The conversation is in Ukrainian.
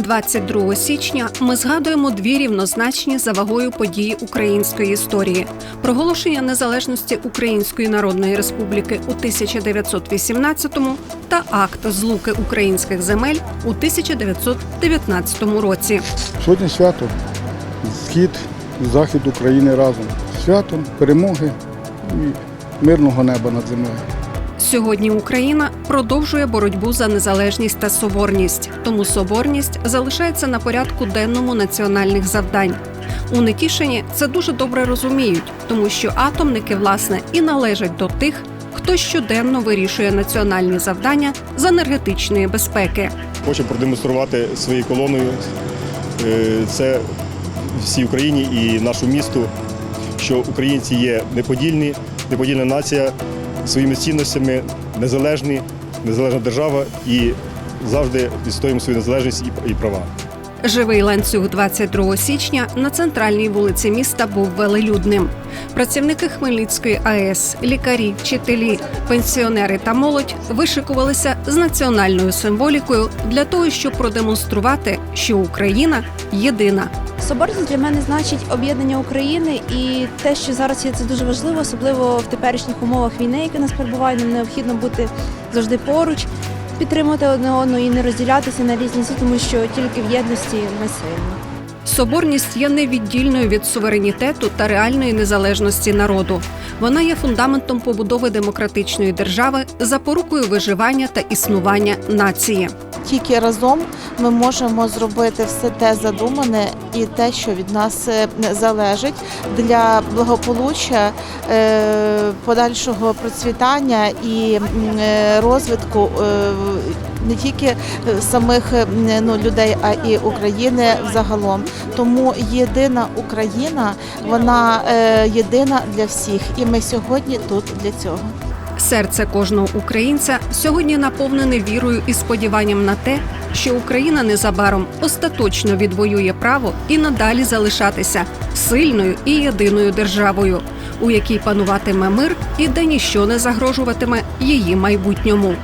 22 січня ми згадуємо дві рівнозначні за вагою події української історії: проголошення незалежності Української Народної Республіки у 1918-му та акт злуки українських земель у 1919 році. Сьогодні свято. Схід і захід України разом. Свято перемоги і мирного неба над землею. Сьогодні Україна продовжує боротьбу за незалежність та соборність, тому соборність залишається на порядку денному національних завдань. У Нетішині це дуже добре розуміють, тому що атомники власне і належать до тих, хто щоденно вирішує національні завдання з енергетичної безпеки. Хочемо продемонструвати своєю колоною е, це всій Україні і нашому місту, що українці є неподільні, неподільна нація своїми цінностями, незалежні, незалежна держава і завжди відстоюємо свою незалежність і права. Живий ланцюг 22 січня на центральній вулиці міста був велелюдним. Працівники Хмельницької АЕС, лікарі, вчителі, пенсіонери та молодь вишикувалися з національною символікою для того, щоб продемонструвати, що Україна єдина. Соборність для мене значить об'єднання України і те, що зараз є це дуже важливо, особливо в теперішніх умовах війни, які нас перебуває, нам необхідно бути завжди поруч, підтримувати одне одного і не розділятися на різні тому що тільки в єдності ми сильні. Соборність є невіддільною від суверенітету та реальної незалежності народу. Вона є фундаментом побудови демократичної держави, запорукою виживання та існування нації. Тільки разом ми можемо зробити все те задумане і те, що від нас е, залежить для благополуччя, е, подальшого процвітання і е, розвитку не тільки е, самих е, ну, людей, а і України взагалом. Тому єдина Україна, вона е, єдина для всіх, і ми сьогодні тут для цього. Серце кожного українця сьогодні наповнене вірою і сподіванням на те, що Україна незабаром остаточно відвоює право і надалі залишатися сильною і єдиною державою, у якій пануватиме мир і де ніщо не загрожуватиме її майбутньому.